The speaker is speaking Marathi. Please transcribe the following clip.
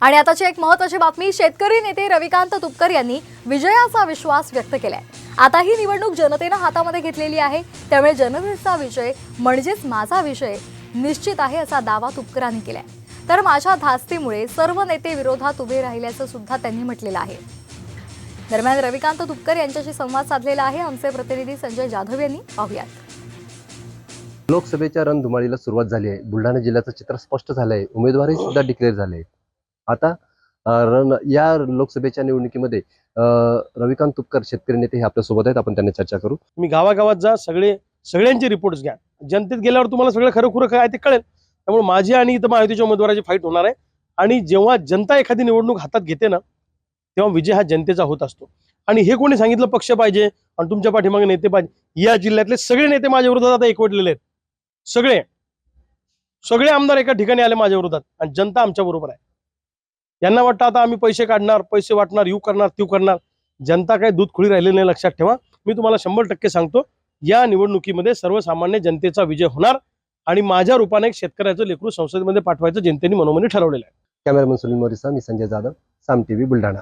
आणि आताची एक महत्वाची बातमी शेतकरी नेते रविकांत तुपकर यांनी विजयाचा विश्वास व्यक्त केलाय. आता ही निवडणूक जनतेनं हातामध्ये घेतलेली आहे. त्यामुळे जनतेचा विजय म्हणजेच माझा विजय निश्चित आहे असा दावा तुपकरांनी केलाय. तर माझ्या धास्तीमुळे सर्व नेते विरोधात उभे राहिल्याचं सुद्धा त्यांनी म्हटलेलं आहे. दरम्यान रविकांत तुपकर यांच्याशी संवाद साधलेला आहे. आमचे प्रतिनिधी संजय जाधव यांनी. पाहूयात. लोकसभेच्या रणधुमाळीला सुरुवात झाली आहे. बुलढाणा जिल्ह्याचं चित्र स्पष्ट झालं आहे उमेदवारही सुद्धा डिक्लेअर झाले आहेत आता रण या लोकसभेच्या निवडणुकीमध्ये रविकांत तुपकर शेतकरी नेते हे आपल्यासोबत आहेत. आपण त्यांना चर्चा करू. तुम्ही गावागावात जा सगळे सगळ्यांचे रिपोर्ट्स घ्या. जनतेत गेल्यावर तुम्हाला सगळं खरं खुरं काय ते कळेल. त्यामुळे माझी आणि इथं महायुतीच्या उमेदवाराची फाईट होणार आहे. आणि जेव्हा जनता एखादी निवडणूक हातात घेते ना तेव्हा विजय हा जनतेचा होत असतो. आणि हे कोणी सांगितलं पक्ष पाहिजे आणि तुमच्या पाठीमागे नेते पाहिजे. या जिल्ह्यातले सगळे नेते माझ्या विरोधात आता एकवटलेले आहेत. सगळे. सगळे आमदार एका ठिकाणी आले माझ्या विरोधात. आणि जनता आमच्या बरोबर आहे. यांना वाटतं आता आम्ही पैसे काढणार पैसे वाटणार यू करणार त्यू करणार. जनता काही दूध खुळी राहिलेली नाही लक्षात ठेवा. मी तुम्हाला शंभर टक्के सांगतो या निवडणुकीमध्ये सर्वसामान्य जनतेचा विजय होणार आणि माझ्या रूपाने एक शेतकऱ्याचं लेकरू संसदेमध्ये पाठवायचं जनतेने मनोमनी ठरवलेलं आहे. कॅमेरामन सुनील मोरिसा मी संजय जाधव साम टीव्ही बुलढाणा.